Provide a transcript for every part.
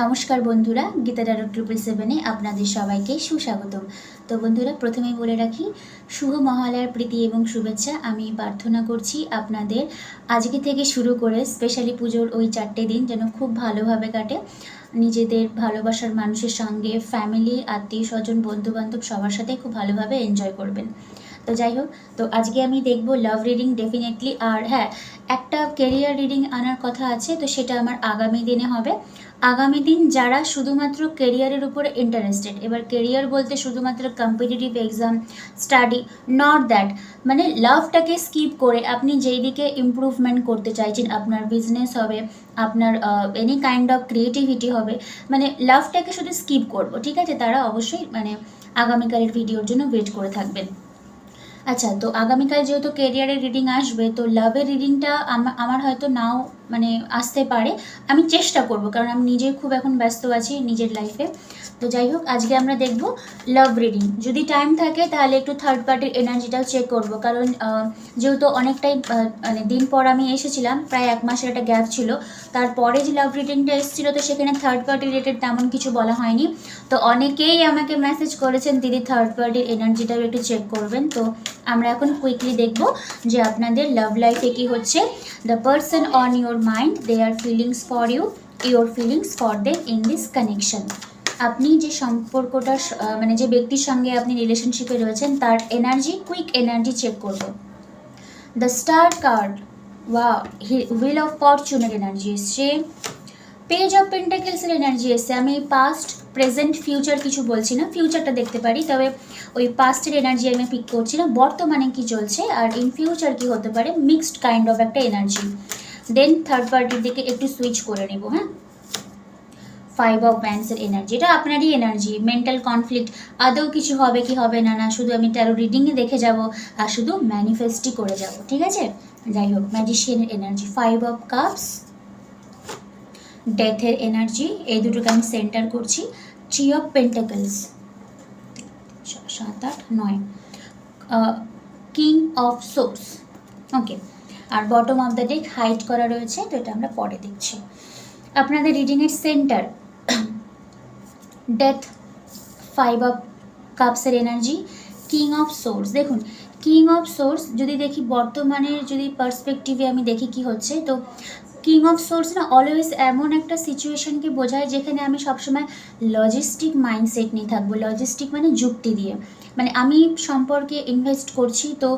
নমস্কার বন্ধুরা, গীতা ডারো ট্রিপল সেভেনে আপনাদের সবাইকে সুস্বাগতম। তো বন্ধুরা, প্রথমেই বলে রাখি, শুভ মহালয়ার প্রীতি এবং শুভেচ্ছা। আমি প্রার্থনা করছি আপনাদের আজকে থেকে শুরু করে স্পেশালি পুজোর ওই চারটে দিন যেন খুব ভালোভাবে কাটে। নিজেদের ভালোবাসার মানুষের সঙ্গে ফ্যামিলি আত্মীয় স্বজন, বন্ধুবান্ধব সবার সাথে খুব ভালোভাবে এনজয় করবেন। তো যাই হোক, তো আজকে আমি দেখব লাভ রিডিং ডেফিনেটলি আর হ্যাঁ একটা কেরিয়ার রিডিং আনার কথা আছে, তো সেটা আমার আগামী দিনে হবে। আগামী দিন যারা শুধুমাত্র কেরিয়ারের উপরে ইন্টারেস্টেড এবার কেরিয়ার বলতে শুধুমাত্র competitive exam study not that মানে লাভটাকে স্কিপ করে আপনি যেই দিকে ইমপ্রুভমেন্ট করতে চাইছেন, আপনার বিজনেস হবে, আপনার এনি কাইন্ড অফ ক্রিয়েটিভিটি হবে মানে লাভটাকে শুধু স্কিপ করব, ঠিক আছে? তারা অবশ্যই মানে আগামীকালের ভিডিওর জন্য ওয়েট করে থাকবেন। আচ্ছা তো আগামীকাল যেহেতু কেরিয়ারের রিডিং আসবে, তো লাভের রিডিংটা আমার হয়তো নাও মানে আসতে পারে, আমি চেষ্টা করব, কারণ আমি নিজে খুব এখন ব্যস্ত আছি নিজের লাইফে তো যাই হোক, আজকে আমরা দেখব লাভ রিডিং যদি টাইম থাকে, তাহলে একটু থার্ড পার্টির এনার্জিটাও চেক করব, কারণ যেহেতু অনেকটাই মানে দিন পর আমি এসেছিলাম, প্রায় এক মাসের একটা গ্যাপ ছিল। তারপরে যে লাভ রিডিংটা এসেছিল, তো সেখানে থার্ড পার্টি রিলেটেড তেমন কিছু বলা হয়নি। তো অনেকেই আমাকে মেসেজ করেছেন, দিদি থার্ড পার্টির এনার্জিটাও একটু চেক করবেন। তো আমরা এখন কুইকলি দেখব যে আপনাদের লাভ লাইফে কি হচ্ছে। The person on your mind they are feelings for you your feelings for them in this connection আপনি যে সম্পর্কটা মানে যে ব্যক্তির সঙ্গে আপনি রিলেশনশিপে রয়েছেন, তার এনার্জি কুইক এনার্জি চেক করব। দ্য স্টার কার্ড ওয়া হুইল অফ ফরচুনের এনার্জি এসছে। পেজ অফ পেন্টাকেলসের এনার্জি এসছে। আমি পাস্ট প্রেজেন্ট ফিউচার কিছু বলছি না ফিউচারটা দেখতে পারি, তবে ওই পাস্টের এনার্জি আমি পিক করছি না। বর্তমানে কি চলছে, আর ইন ফিউচার কি হতে পারে মিক্সড কাইন্ড অফ একটা এনার্জি দেন থার্ড পার্টির দিকে একটু সুইচ করে নেব হ্যাঁ? ফাইভ অফ ব্যান্ডসের এনার্জি এটা আপনারই এনার্জি মেন্টাল কনফ্লিক্ট আদৌ কিছু হবে কি হবে না না, শুধু আমি ট্যারো রিডিংয়ে দেখে যাব, আর শুধু ম্যানিফেস্টই করে যাব, ঠিক আছে? যাই হোক ম্যাজিশিয়ানের এনার্জি ফাইভ অফ কাপস ডেথের এনার্জি এই দুটোকে আমি সেন্টার করছি থ্রি অফ পেন্টাকলস সাত, আট, নয় কিং অফ সোপস ওকে আর bottom of the deck height করা রয়েছে, তো এটা আমরা পরে দেখছি। আপনাদের রিডিংয়ের সেন্টার ডেথ ফাইভ অফ কাপসের এনার্জি কিং অফ সোর্স দেখুন কিং অফ সোর্স যদি দেখি বর্তমানের যদি পার্সপেক্টিভে আমি দেখি কি হচ্ছে, তো কিং অফ সোর্স না অলওয়েজ এমন একটা সিচুয়েশনকে বোঝায় যেখানে আমি সবসময় লজিস্টিক মাইন্ডসেট নিয়ে থাকব। লজিস্টিক মানে যুক্তি দিয়ে। মানে আমি সম্পর্কে ইনভেস্ট করছি, তো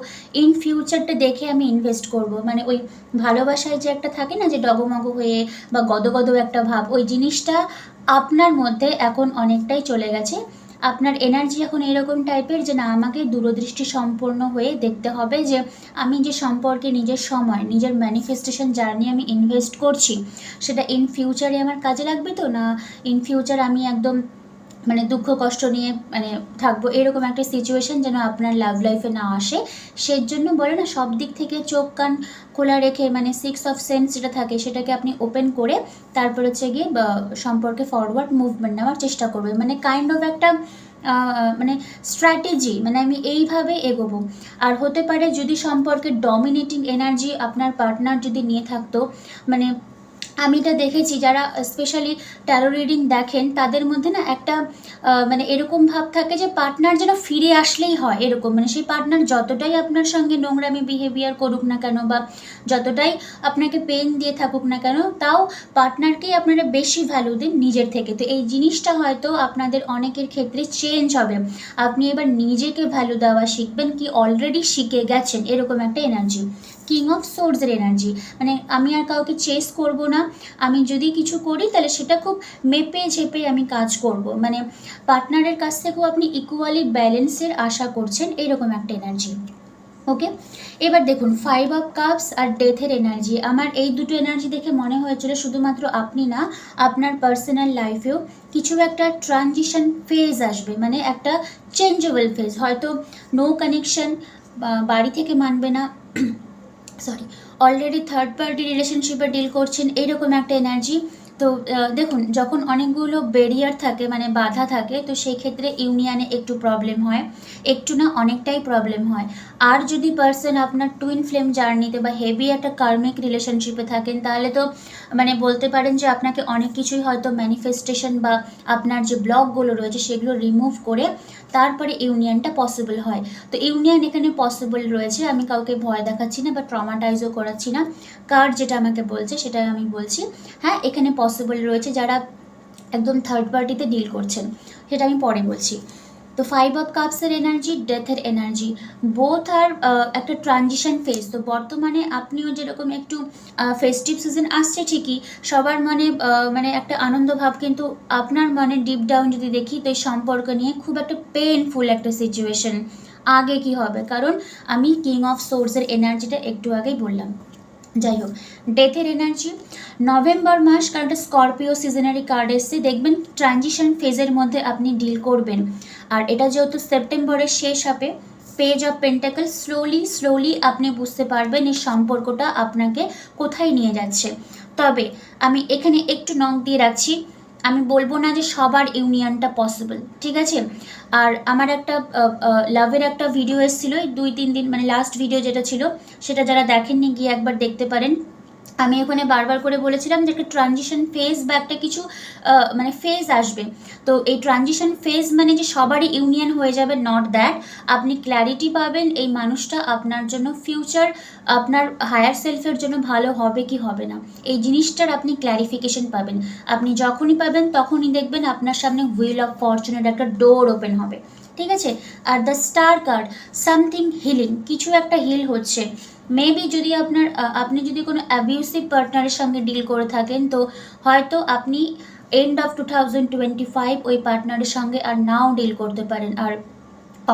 ইন ফিউচারটা দেখে আমি ইনভেস্ট করব। মানে ওই ভালোবাসায় যে একটা থাকে না, যে ডগমগ হয়ে বা গদগদ একটা ভাব, ওই জিনিসটা আপনার মধ্যে এখন অনেকটাই চলে গেছে। আপনার এনার্জি এখন এরকম টাইপের যে না, আমাকে দূরদৃষ্টি সম্পন্ন হয়ে দেখতে হবে যে আমি যে সম্পর্কে নিজের সময়, নিজের ম্যানিফেস্টেশন জার্নি আমি ইনভেস্ট করছি, সেটা ইন ফিউচারে আমার কাজে লাগবে তো? না ইন ফিউচার আমি একদম মানে দুঃখ, কষ্ট নিয়ে মানে থাকব এরকম একটা সিচুয়েশন যেন আপনার লাভ লাইফে না আসে। সেই জন্য বলে না, সব দিক থেকে চোখ, কান খোলা রেখে মানে সিক্স অফ সেন্স যেটা থাকে সেটাকে আপনি ওপেন করে তারপর হচ্ছে গিয়ে সম্পর্কে ফরওয়ার্ড মুভমেন্ট নেওয়ার চেষ্টা করবে মানে কাইন্ড অফ একটা মানে স্ট্র্যাটেজি মানে আমি এইভাবে এগোবো। আর হতে পারে যদি সম্পর্কে ডমিনেটিং এনার্জি আপনার পার্টনার যদি নিয়ে থাকতো মানে আমি এটা দেখেছি, যারা স্পেশালি ট্যারো রিডিং দেখেন, তাদের মধ্যে না একটা মানে এরকম ভাব থাকে যে পার্টনার যেন ফিরে আসলেই হয় এরকম। মানে সেই পার্টনার যতটাই আপনার সঙ্গে নোংরামি বিহেভিয়ার করুক না কেন বা যতটাই আপনাকে পেন দিয়ে থাকুক না কেন, তাও পার্টনারকেই আপনারা বেশি ভ্যালু দিন নিজের থেকে। তো এই জিনিসটা হয়তো আপনাদের অনেকের ক্ষেত্রে চেঞ্জ হবে। আপনি এবার নিজেকে ভ্যালু দেওয়া শিখবেন কি অলরেডি শিখে গেছেন, এরকম একটা এনার্জি কিং অফ সোর্সের এনার্জি মানে আমি আর কাউকে চেস করব না। আমি যদি কিছু করি, তাহলে সেটা খুব মেপে ঝেপে আমি কাজ করব। মানে পার্টনারের কাছ থেকেও আপনি ইকুয়ালি ব্যালেন্সের আশা করছেন, এরকম একটা এনার্জি ওকে এবার দেখুন ফাইভ অফ কাপস আর ডেথের এনার্জি আমার এই দুটো এনার্জি দেখে মনে হয়েছিল শুধুমাত্র আপনি না, আপনার পার্সোনাল লাইফেও কিছু একটা ট্রানজিশন ফেজ আসবে। মানে একটা চেঞ্জেবল ফেজ হয়তো নো কানেকশন বাড়ি থেকে মানবে না। সরি অলরেডি থার্ড পার্টি রিলেশনশিপে ডিল করছেন এইরকম একটা এনার্জি তো দেখুন, যখন অনেকগুলো ব্যারিয়ার থাকে মানে বাধা থাকে, তো সেই ক্ষেত্রে ইউনিয়নে একটু প্রবলেম হয়। একটু না অনেকটাই প্রবলেম হয়। আর যদি পার্সন আপনার টুইন ফ্লেম জার্নিতে বা হেভি একটা কার্মিক রিলেশনশিপে থাকেন, তাহলে তো মানে বলতে পারেন যে আপনাকে অনেক কিছুই হয়তো ম্যানিফেস্টেশন বা আপনার যে ব্লকগুলো রয়েছে, সেগুলো রিমুভ করে তারপরে ইউনিয়নটা পসিবল হয়। তো ইউনিয়ন এখানে পসিবল রয়েছে, আমি কাউকে ভয় দেখাচ্ছি না বা ট্রমাটাইজও করাচ্ছি না। কার যেটা আমাকে বলছে সেটাই আমি বলছি। হ্যাঁ এখানে পসিবল রয়েছে যারা একদম থার্ড পার্টিতে ডিল করছেন, সেটা আমি পরে বলছি। তো ফাইভ অফ কাপসের এনার্জি ডেথের এনার্জি বোথ আর একটা ট্রানজিশন ফেজ তো বর্তমানে আপনিও যেরকম একটু ফেস্টিভ সিজন আসছে ঠিকই, সবার মনে মানে একটা আনন্দ ভাব কিন্তু আপনার মনে ডিপ ডাউন যদি দেখি, তো এই সম্পর্ক নিয়ে খুব একটা পেনফুল একটা সিচুয়েশন আগে কি হবে? কারণ আমি কিং অফ সোর্সের এনার্জিটা একটু আগেই বললাম। যাই হোক ডেথের এনার্জি নভেম্বর মাস কারণ একটা স্করপিও সিজনারি কার্ড এসছে। দেখবেন ট্রানজিশন ফেজের মধ্যে আপনি ডিল করবেন। আর এটা যেহেতু সেপ্টেম্বরের শেষ হবে page of pentacle slowly slowly আপনি বুঝতে পারবেন এই সম্পর্কটা আপনাকে কোথায় নিয়ে যাচ্ছে। তবে আমি এখানে একটু নখ দিয়ে রাখছি। আমি বলব না যে সবার ইউনিয়নটা পসিবল ঠিক আছে? আর আমার একটা লাভের একটা ভিডিও এসেছিল দুই তিন দিন মানে লাস্ট ভিডিও যেটা ছিল, সেটা যারা দেখেননি গিয়ে একবার দেখতে পারেন। আমি ওখানে বারবার করে বলেছিলাম যে একটা ট্রানজিশন ফেজ বা একটা কিছু মানে ফেজ আসবে। তো এই ট্রানজিশন ফেজ মানে যে সবারই ইউনিয়ন হয়ে যাবে নট দ্যাট আপনি ক্ল্যারিটি পাবেন এই মানুষটা আপনার জন্য ফিউচার আপনার হায়ার সেলফের জন্য ভালো হবে কি হবে না। এই জিনিসটার আপনি ক্ল্যারিফিকেশন পাবেন। আপনি যখনই পাবেন, তখনই দেখবেন আপনার সামনে হুইল অফ ফরচুনের একটা ডোর ওপেন হবে। ঠিক আছে? আর the star card something healing কিছু একটা হিল হচ্ছে। মেবি যদি আপনার আপনি যদি কোনো অ্যাবিউসিভ পার্টনারের সঙ্গে ডিল করে থাকেন, তো হয়তো আপনি end of two thousand twenty five ওই পার্টনারের সঙ্গে আর নাও ডিল করতে পারেন। আর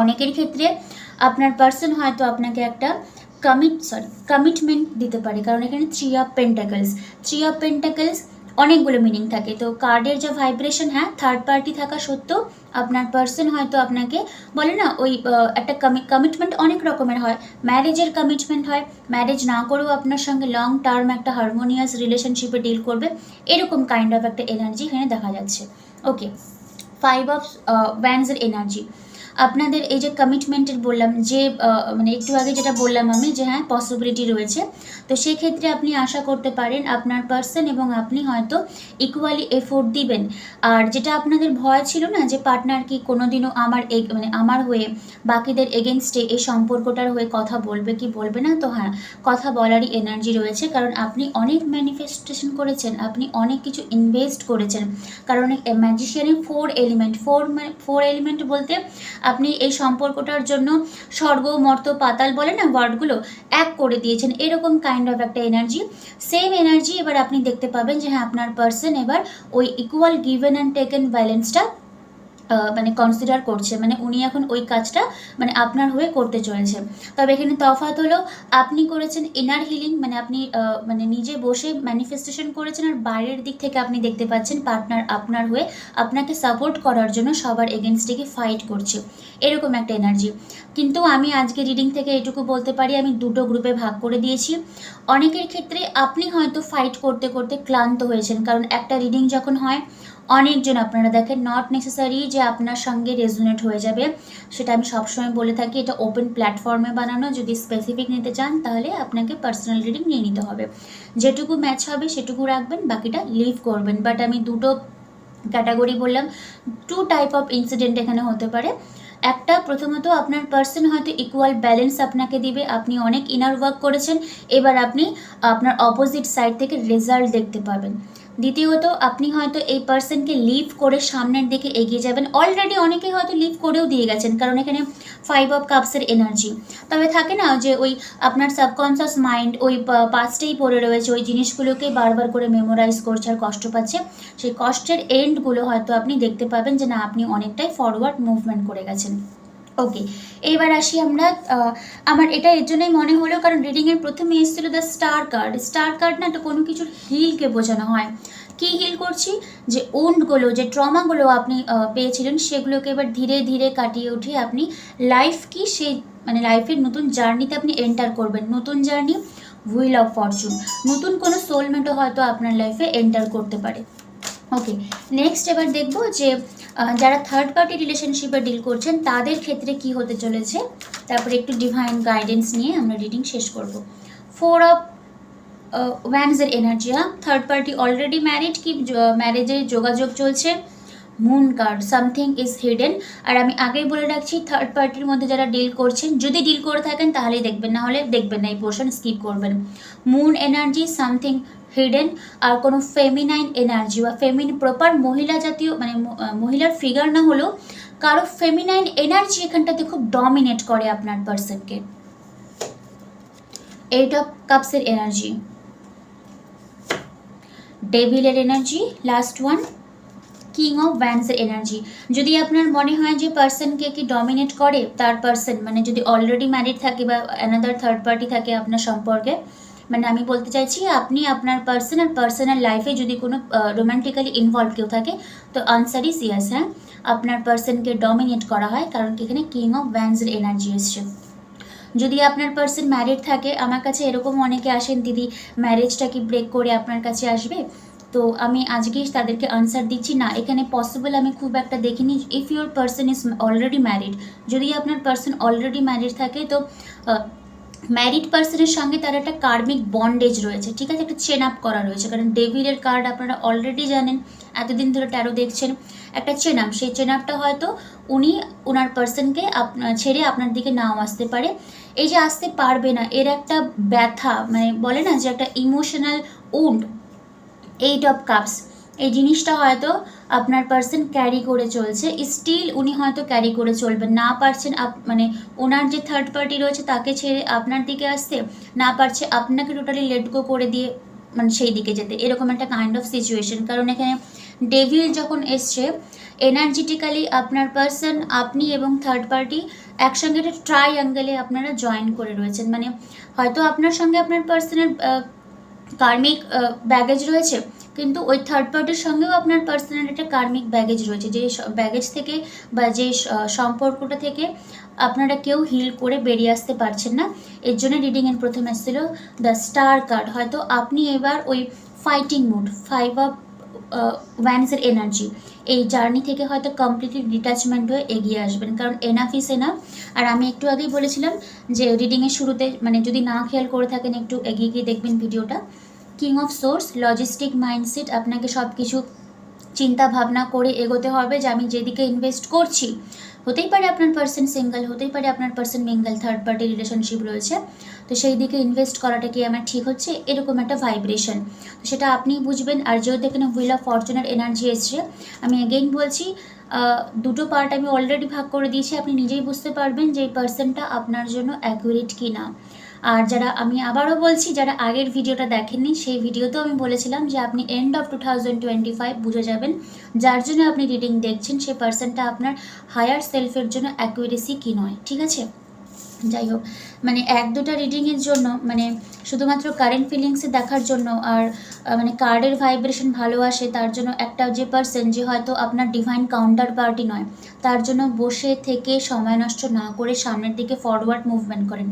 অনেকের ক্ষেত্রে আপনার পার্সন হয়তো আপনাকে একটা কমিট সরি কমিটমেন্ট দিতে পারে। কারণ এখানে three of pentacles three of pentacles অনেকগুলো মিনিং থাকে। তো কার্ডের যে ভাইব্রেশন হ্যাঁ থার্ড পার্টি থাকা সত্ত্বেও আপনার পার্সন হয়তো আপনাকে বলে না, ওই একটা কমিটমেন্ট অনেক রকমের হয়। ম্যারেজের কমিটমেন্ট হয়। ম্যারেজ না করেও আপনার সঙ্গে লং টার্ম একটা হারমোনিয়াস রিলেশনশিপে ডিল করবে। এরকম কাইন্ড অফ একটা এনার্জি এখানে দেখা যাচ্ছে। ওকে ফাইভ অফ ব্যান্ডসের এনার্জি আপনাদের এই যে কমিটমেন্টের বললাম, যে মানে একটু আগে যেটা বললাম আমি, যে হ্যাঁ পসিবিলিটি রয়েছে, তো সেক্ষেত্রে আপনি আশা করতে পারেন আপনার পার্সন এবং আপনি হয়তো ইকুয়ালি এফোর্ট দিবেন। আর যেটা আপনাদের ভয় ছিল না, যে পার্টনার কি কোনোদিনও আমার মানে আমার হয়ে, বাকিদের এগেনস্টে এই সম্পর্কটার হয়ে কথা বলবে কি বলবে না, তো হ্যাঁ কথা বলারই এনার্জি রয়েছে। কারণ আপনি অনেক ম্যানিফেস্টেশন করেছেন, আপনি অনেক কিছু ইনভেস্ট করেছেন। কারণ ম্যাজিশিয়ানের four element four four element বলতে আপনি এই সম্পর্কটার জন্য স্বর্গ, মর্ত, পাতাল বলে না ওয়ার্ডগুলো এক করে দিয়েছেন। এরকম কাইন্ড অফ একটা এনার্জি সেম এনার্জি এবার আপনি দেখতে পাবেন যে হ্যাঁ আপনার পার্সন এবার ওই ইকুয়াল গিভেন অ্যান্ড টেকেন ব্যালেন্সটা মানে কনসিডার করছে মানে উনি এখন ওই কাজটা মানে আপনার হয়ে করতে চলেছে। তবে এখানে তফাৎ হলো, আপনি করেছেন ইনার হিলিং মানে আপনি মানে নিজে বসে ম্যানিফেস্টেশন করেছেন আর বাইরের দিক থেকে আপনি দেখতে পাচ্ছেন পার্টনার আপনার হয়ে আপনাকে সাপোর্ট করার জন্য সবার এগেনস্টে ফাইট করছে। এরকম একটা এনার্জি কিন্তু আমি আজকে রিডিং থেকে এটুকু বলতে পারি, আমি দুটো গ্রুপে ভাগ করে দিয়েছি। অনেকের ক্ষেত্রে আপনি হয়তো ফাইট করতে করতে ক্লান্ত হয়েছেন, কারণ একটা রিডিং যখন হয় অনেকজন আপনারা দেখেন নট নেসেসারি যে আপনার সঙ্গে রেজুনেট হয়ে যাবে, সেটা আমি সবসময় বলে থাকি, এটা ওপেন প্ল্যাটফর্মে বানানো, যদি স্পেসিফিক নিতে চান, তাহলে আপনাকে পার্সোনাল রিডিং নিয়ে নিতে হবে। যেটুকু ম্যাচ হবে, সেটুকু রাখবেন, বাকিটা লিভ করবেন। বাট আমি দুটো ক্যাটাগরি বললাম টু টাইপ অফ ইনসিডেন্ট এখানে হতে পারে। একটা, প্রথমত আপনার পার্সন হয়তো ইকুয়াল ব্যালেন্স আপনাকে দিবে, আপনি অনেক ইনার ওয়ার্ক করেছেন, এবার আপনি আপনার অপোজিট সাইড থেকে রেজাল্ট দেখতে পাবেন দ্বিতীয়ত, আপনি হয়তো এই পার্সনকে লিভ করে সামনের দিকে এগিয়ে যাবেন। অলরেডি অনেকেই হয়তো লিভ করেও দিয়ে গেছেন, কারণ এখানে ফাইভ অফ কাপসের এনার্জি তবে থাকে না যে ওই আপনার সাবকনসিয়াস মাইন্ড ওই পাস্টেই পড়ে রয়েছে, ওই জিনিসগুলোকে বারবার করে মেমোরাইজ করছে আর কষ্ট পাচ্ছে। সেই কষ্টের এন্ডগুলো হয়তো আপনি দেখতে পাবেন যে না, আপনি অনেকটাই ফরওয়ার্ড মুভমেন্ট করে গেছেন। ওকে এবার আসি আমরা আমার এটা এর জন্যই মনে হলো কারণ রিডিংয়ের প্রথমে এসেছিল the star card star card না এটা কোনো কিছুর হিলকে বোঝানো হয়। কি হিল করছি? যে ওন্ডগুলো যে ট্রমাগুলো আপনি পেয়েছিলেন, সেগুলোকে এবার ধীরে ধীরে কাটিয়ে উঠে আপনি লাইফ কি, সেই মানে লাইফের নতুন জার্নিতে আপনি এন্টার করবেন। নতুন জার্নি হুইল অফ ফরচুন নতুন কোনো সোলমেটও হয়তো আপনার লাইফে এন্টার করতে পারে। ওকে নেক্সট এবার দেখব যে যারা থার্ড পার্টি রিলেশনশিপে ডিল করছেন, তাদের ক্ষেত্রে কি হতে চলেছে? তারপরে একটু ডিভাইন গাইডেন্স নিয়ে আমরা রিডিং শেষ করব। ফোর অফ ওয়ান্সের এনার্জি হ্যাঁ? থার্ড পার্টি অলরেডি ম্যারিড কি ম্যারেজের যোগাযোগ চলছে? Moon card something is hidden আর আমি আগেই বলে রাখছি থার্ড পার্টির মধ্যে যারা ডিল করছেন, যদি ডিল করে থাকেন, তাহলেই দেখবেন, না হলে দেখবেন না, এই পোর্শন স্কিপ করবেন। মুন এনার্জি সামথিং হিডেন আর কোনো ফেমিনাইন এনার্জি বা ফেমিন প্রপার মহিলা জাতীয় মানে মহিলার ফিগার না হলেও কারও ফেমিনাইন এনার্জি এখানটাতে খুব ডমিনেট করে আপনার পার্সনকে এইট অফ কাপসের energy ডেভিলের energy last one king of ভ্যান্সের energy যদি আপনার মনে হয় যে পার্সনকে কি ডমিনেট করে, তার পার্সন মানে যদি অলরেডি ম্যারিড থাকে বা অ্যানাদার থার্ড পার্টি থাকে আপনার সম্পর্কে মানে আমি বলতে চাইছি, আপনি আপনার পার্সন আর পার্সোনাল লাইফে যদি কোনো রোম্যান্টিক্যালি ইনভলভ কেউ থাকে, তো আনসার ইস ইয়াস হ্যাঁ? আপনার পার্সনকে ডমিনেট করা হয়, কারণ কি এখানে কিং অফ ভ্যান্সের এনার্জি এসছে। যদি আপনার পার্সন ম্যারিড থাকে, আমার কাছে এরকম অনেকে আসেন, দিদি ম্যারেজটা কি ব্রেক করে আপনার কাছে আসবে? তো আমি আজকেই তাদেরকে আনসার দিচ্ছি, না, এখানে পসিবল আমি খুব একটা দেখিনি। If your person is already married যদি আপনার পার্সন অলরেডি ম্যারিড থাকে, তো ম্যারিড পার্সনের সঙ্গে তার একটা কার্মিক বন্ডেজ রয়েছে, ঠিক আছে? একটা চেন আপ করা রয়েছে, কারণ ডেভিলের কার্ড আপনারা অলরেডি জানেন, এতদিন ধরে ট্যারো দেখছেন, একটা চেন আপ সেই চেন আপটা হয়তো উনি ওনার পার্সনকে ছেড়ে আপনার দিকে নাও আসতে পারে। এই যে আসতে পারবে না, এর একটা ব্যথা মানে বলে না যে একটা emotional wound eight of cups এই জিনিসটা হয়তো আপনার পার্সন ক্যারি করে চলছে। স্টিল উনি হয়তো ক্যারি করে চলবেন। না পারছেন আপ- মানে ওনার যে থার্ড পার্টি রয়েছে তাকে ছেড়ে আপনার দিকে আসতে, না পারছে আপনাকে টোটালি লেট গো করে দিয়ে মানে সেই দিকে যেতে। এরকম একটা কাইন্ড অফ সিচুয়েশন কারণ এখানে ডেভিল যখন এসছে এনার্জেটিক্যালি আপনার পার্সন আপনি এবং থার্ড পার্টি একসঙ্গে একটা ট্রাই অ্যাঙ্গেলে আপনারা জয়েন করে রয়েছেন। মানে হয়তো আপনার সঙ্গে আপনার পার্সনের কার্মিক ব্যাগেজ রয়েছে। কিন্তু ওই থার্ড পার্টির সঙ্গেও আপনার পার্সোনাল একটা কার্মিক ব্যাগেজ রয়েছে। যে ব্যাগেজ থেকে বা যে সম্পর্কটা থেকে আপনারা কেউ হিল করে বেরিয়ে আসতে পারছেন না। এর জন্য রিডিংয়ের প্রথম এসেছিল দ্য স্টার কার্ড হয়তো আপনি এবার ওই ফাইটিং মুড ফাইভ অফ ভ্যান্সের এনার্জি এই জার্নি থেকে হয়তো কমপ্লিটলি ডিট্যাচমেন্ট হয়ে এগিয়ে আসবেন। কারণ এনাফ ইস এনাফ আর আমি একটু আগেই বলেছিলাম যে রিডিংয়ের শুরুতে মানে যদি না খেয়াল করে থাকেন, একটু এগিয়ে গিয়ে দেখবেন ভিডিওটা king of swords logistic mindset আপনাকে সব কিছু চিন্তা ভাবনা করে এগোতে হবে যে আমি যেদিকে ইনভেস্ট করছি। হতেই পারে আপনার পার্সন সিঙ্গেল হতেই পারে আপনার person mingle third party relationship রয়েছে। তো সেই দিকে ইনভেস্ট করাটা কি আমার ঠিক হচ্ছে? এরকম একটা ভাইব্রেশন তো সেটা আপনিই বুঝবেন। আর যেহেতু এখানে হুইল অফ ফরচুনার এনার্জি এসছে, আমি এগেইন বলছি দুটো পার্ট আমি অলরেডি ভাগ করে দিয়েছি। আপনি নিজেই বুঝতে পারবেন যে এই পার্সনটা আপনার জন্য অ্যাকুরেট কি না আর যারা আমি আবারও বলছি, যারা আগের ভিডিওটা দেখেননি, সেই ভিডিওতেও আমি বলেছিলাম যে আপনি end of two thousand twenty five বুঝে যাবেন। যার জন্য আপনি রিডিং দেখছেন সেই পার্সনটা আপনার হায়ার সেলফের জন্য অ্যাকুরেসি কি নয়, ঠিক আছে? যাই হোক মানে এক দুটা রিডিংয়ের জন্য মানে শুধুমাত্র কারেন্ট ফিলিংসে দেখার জন্য আর মানে কার্ডের ভাইব্রেশন ভালো আসে, তার জন্য একটা যে পার্সন যে হয়তো আপনার ডিভাইন কাউন্টার পার্টি নয়, তার জন্য বসে থেকে সময় নষ্ট না করে সামনের দিকে ফরওয়ার্ড মুভমেন্ট করেন।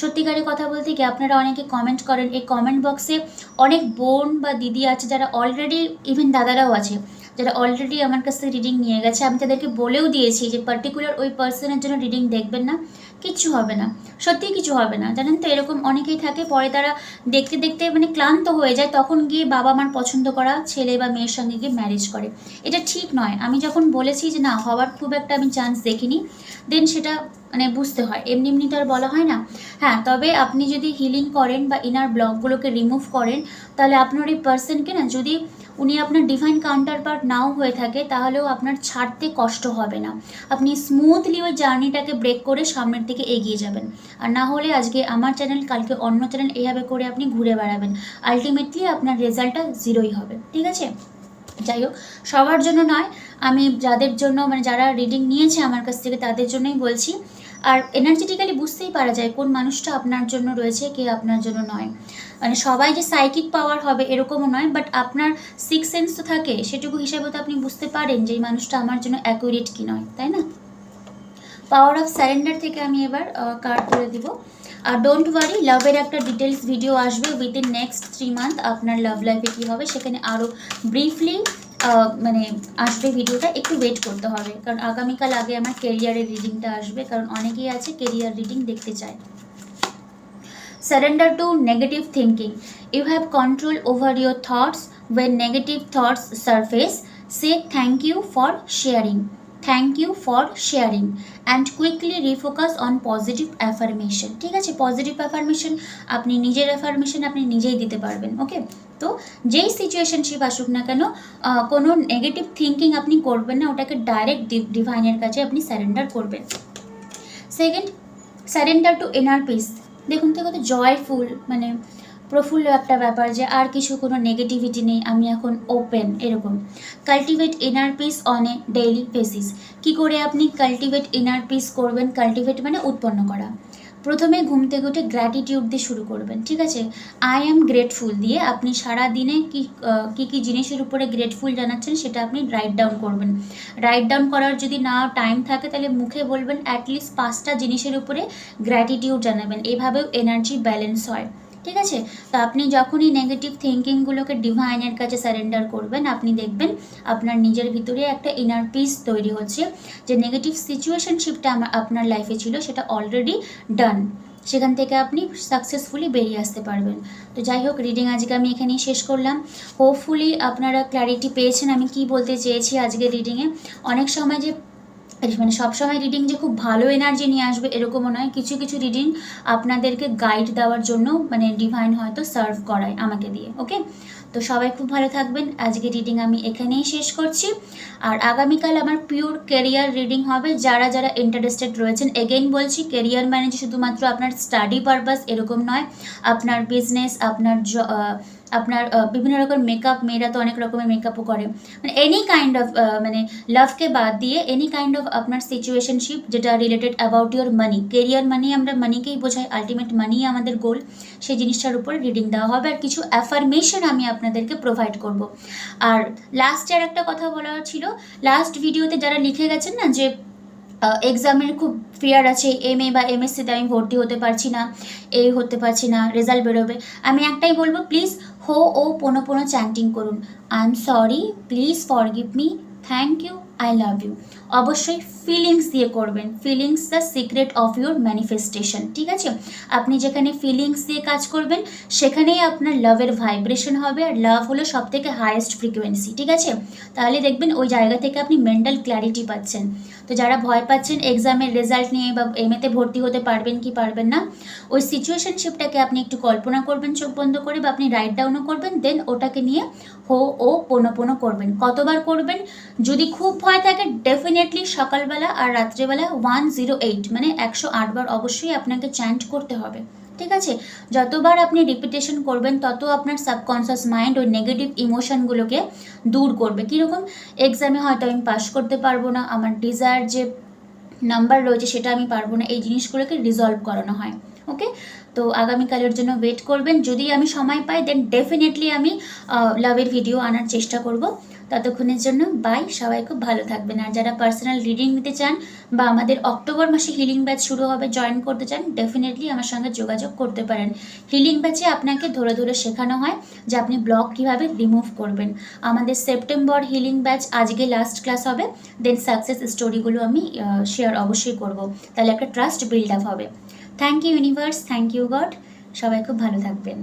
সত্যিকারের কথা বলতে কি আপনারা অনেকে কমেন্ট করেন। এই কমেন্ট বক্সে অনেক বোন বা দিদি আছে যারা অলরেডি ইভেন দাদারাও আছে, যারা অলরেডি আমার কাছ রিডিং নিয়ে গেছে। আমি তাদেরকে বলেও দিয়েছি যে পার্টিকুলার ওই পার্সনের জন্য রিডিং দেখবেন না। কিচ্ছু হবে না। সত্যিই কিছু হবে না। জানেন তো, এরকম অনেকেই থাকে, পরে তারা দেখতে দেখতে মানে ক্লান্ত হয়ে যায়, তখন গিয়ে বাবা মার পছন্দ করা ছেলে বা মেয়ের সঙ্গে গিয়ে ম্যারেজ করে। এটা ঠিক নয়। আমি যখন বলেছি যে, না, হওয়ার খুব একটা আমি চান্স দেখিনি দেন সেটা মানে বুঝতে হয়। এমনি এমনি তো আর বলা হয় না। হ্যাঁ তবে আপনি যদি হিলিং করেন বা ইনার ব্লকগুলোকে রিমুভ করেন, তাহলে আপনার এই পার্সনকে না যদি উনি আপনার ডিভাইন কাউন্টার পার্ট নাও হয়ে থাকে, তাহলেও আপনার ছাড়তে কষ্ট হবে না। আপনি স্মুথলি ওই জার্নিটাকে ব্রেক করে সামনের দিকে এগিয়ে যাবেন। আর না হলে আজকে আমার চ্যানেল কালকে অন্য চ্যানেল এইভাবে করে আপনি ঘুরে বেড়াবেন। আলটিমেটলি আপনার রেজাল্টটা জিরোই হবে। ঠিক আছে? যাই হোক, সবার জন্য নয়, আমি যাদের জন্য মানে যারা রিডিং নিয়েছে আমার কাছ থেকে, তাদের জন্যই বলছি আর এনার্জেটিক্যালি বুঝতেই পারা যায় কোন মানুষটা আপনার জন্য রয়েছে, কে আপনার জন্য নয়। মানে সবাই যে সাইকিক পাওয়ার হবে এরকমও নয় বাট আপনার সিক্স সেন্স তো থাকে, সেটুকু হিসাবে তো আপনি বুঝতে পারেন যে এই মানুষটা আমার জন্য অ্যাকুরেট কি নয়, তাই না? পাওয়ার অফ স্যারেন্ডার থেকে আমি এবার কার্ড করে দিব। আর ডোন্ট ওয়ারি লাভের একটা ডিটেলস ভিডিও আসবে উইদিন নেক্সট থ্রি মান্থ আপনার লাভ লাইফে কী হবে, সেখানে আরও ব্রিফলি মানে আসবে ভিডিওটা একটু ওয়েট করতে হবে কারণ আগামীকাল আগে আমার কেরিয়ারের রিডিংটা আসবে কারণ অনেকেই আছে কেরিয়ার রিডিং দেখতে চায় Surrender to negative thinking. You have control over your thoughts. When negative thoughts surface, say thank you for sharing. Thank you for sharing and quickly refocus on positive affirmation. ঠিক আছে? Positive affirmation আপনি নিজের affirmation আপনি নিজেই দিতে পারবেন ওকে তো যেই সিচুয়েশনশিপ আসুক না কেন কোনো নেগেটিভ থিঙ্কিং আপনি করবেন না, ওটাকে ডাইরেক্ট ডিভাইনের কাছে আপনি স্যারেন্ডার করবেন। Second surrender to inner peace দেখুন তো কত জয়ফুল মানে প্রফুল্ল একটা ব্যাপার যে আর কিছু কোনো নেগেটিভিটি নেই, আমি এখন ওপেন এরকম। Cultivate inner peace on a daily basis কী করে আপনি কাল্টিভেট ইনার পিস করবেন? কাল্টিভেট মানে উৎপন্ন করা। প্রথমে ঘুম থেকে উঠে গ্র্যাটিটিউড দিয়ে শুরু করবেন, ঠিক আছে? আই অ্যাম গ্রেটফুল দিয়ে আপনি সারা দিনে কি কি কি জিনিসের উপরে গ্রেটফুল জানাচ্ছেন সেটা আপনি রাইট ডাউন করবেন। রাইট ডাউন করার যদি না টাইম থাকে, তাহলে মুখে বলবেন অ্যাটলিস্ট পাঁচটা জিনিসের উপরে গ্র্যাটিটিউড জানাবেন। এভাবেও এনার্জি ব্যালেন্স হয়। ঠিক আছে? তো আপনি যখনই নেগেটিভ থিঙ্কিংগুলোকে ডিভাইনের কাছে সারেন্ডার করবেন, আপনি দেখবেন আপনার নিজের ভিতরে একটা ইনার পিস তৈরি হচ্ছে। যে নেগেটিভ সিচুয়েশনশিপটা আমার, আপনার লাইফে ছিল, সেটা অলরেডি ডান সেখান থেকে আপনি সাকসেসফুলি বেরিয়ে আসতে পারবেন। তো যাই হোক রিডিং আজকে আমি এখানেই শেষ করলাম। হোপফুলি আপনারা ক্ল্যারিটি পেয়েছেন। আমি কি বলতে চেয়েছি আজকে রিডিংয়ে অনেক সময় যে মানে সবসময় রিডিং যে খুব ভালো এনার্জি নিয়ে আসবে এরকমও নয়। কিছু কিছু রিডিং আপনাদেরকে গাইড দেওয়ার জন্য মানে ডিভাইন হয়তো সার্ভ করায় আমাকে দিয়ে ওকে তো সবাই খুব ভালো থাকবেন। আজকে রিডিং আমি এখানেই শেষ করছি। আর আগামীকাল আমার পিওর কেরিয়ার রিডিং হবে। যারা যারা ইন্টারেস্টেড রয়েছেন এগেইন বলছি কেরিয়ার মানে শুধুমাত্র আপনার স্টাডি পারপাস এরকম নয়। আপনার বিজনেস আপনার আপনার বিভিন্ন রকম মেকআপ মেয়েরা তো অনেক রকমের মেকআপও করে। মানে এনি কাইন্ড অফ মানে লাভকে বাদ দিয়ে এনি কাইন্ড অফ আপনার সিচুয়েশনশিপ যেটা related about your money career money আমরা মানিকেই বোঝাই আলটিমেট মানি আমাদের গোল সেই জিনিসটার উপরে রিডিং দেওয়া হবে আর কিছু অ্যাফার্মেশন আমি আপনাদেরকে প্রোভাইড করব। আর লাস্টে আর একটা কথা বলার ছিল লাস্ট ভিডিওতে যারা লিখে গেছেন না যে এক্সামের খুব ফিয়ার আছে এম এ বা এমএসসিতে আমি ভর্তি হতে পারছি না এই হতে পারছি না রেজাল্ট বেরোবে। আমি একটাই বলব প্লিজ হো ও পোনো পোনো চ্যান্টিং করুন। I am sorry please forgive me thank you I love you অবশ্যই ফিলিংস দিয়ে করবেন। Feelings the secret of your manifestation ঠিক আছে? আপনি যেখানে ফিলিংস দিয়ে কাজ করবেন, সেখানেই আপনার লাভের ভাইব্রেশন হবে আর লাভ হলো সব থেকে হায়েস্ট ফ্রিকোয়েন্সি ঠিক আছে? তাহলে দেখবেন ওই জায়গা থেকে আপনি মেন্টাল ক্ল্যারিটি পাচ্ছেন। তো যারা ভয় পাচ্ছেন এক্সামের রেজাল্ট নিয়ে বা এমএতে ভর্তি হতে পারবেন কি পারবেন না, ওই সিচুয়েশনশিপটাকে আপনি একটু কল্পনা করবেন, চোখ বন্ধ করে বা আপনি রাইট ডাউনও করবেন দেন ওটাকে নিয়ে হো ও পোনো পোনো করবেন। কতবার করবেন? যদি খুব ভয় থাকে ডেফিনেটলি সকালবেলা আর রাত্রেবেলা ওয়ান জিরো এইট মানে একশো আটবার অবশ্যই আপনাকে চ্যান্ট করতে হবে। ঠিক আছে? যতবার আপনি রিপিটেশন করবেন, তত আপনার সাবকনসিয়াস মাইন্ড ওই নেগেটিভ ইমোশনগুলোকে দূর করবে। কীরকম? এক্সামে হয়তো আমি পাশ করতে পারব না, আমার ডিজায়ার যে নাম্বার রয়েছে সেটা আমি পারব না, এই জিনিসগুলোকে রিজলভ করানো হয়। ওকে তো আগামীকালের জন্য ওয়েট করবেন। যদি আমি সময় পাই দেন ডেফিনেটলি আমি লাভের ভিডিও আনার চেষ্টা করব। ততক্ষণের জন্য বাই সবাই খুব ভালো থাকবেন। আর যারা পার্সোনাল রিডিং নিতে চান বা আমাদের অক্টোবর মাসে হিলিং ব্যাচ শুরু হবে জয়েন করতে চান ডেফিনেটলি আমার সঙ্গে যোগাযোগ করতে পারেন। হিলিং ব্যাচে আপনাকে ধরে ধরে শেখানো হয় যে আপনি ব্লক কীভাবে রিমুভ করবেন। আমাদের সেপ্টেম্বর হিলিং ব্যাচ আজকে লাস্ট ক্লাস হবে। দেন সাকসেস স্টোরিগুলো আমি শেয়ার অবশ্যই করব। তাহলে একটা ট্রাস্ট বিল্ড আপ হবে। Thank you universe thank you God সবাই খুব ভালো থাকবেন।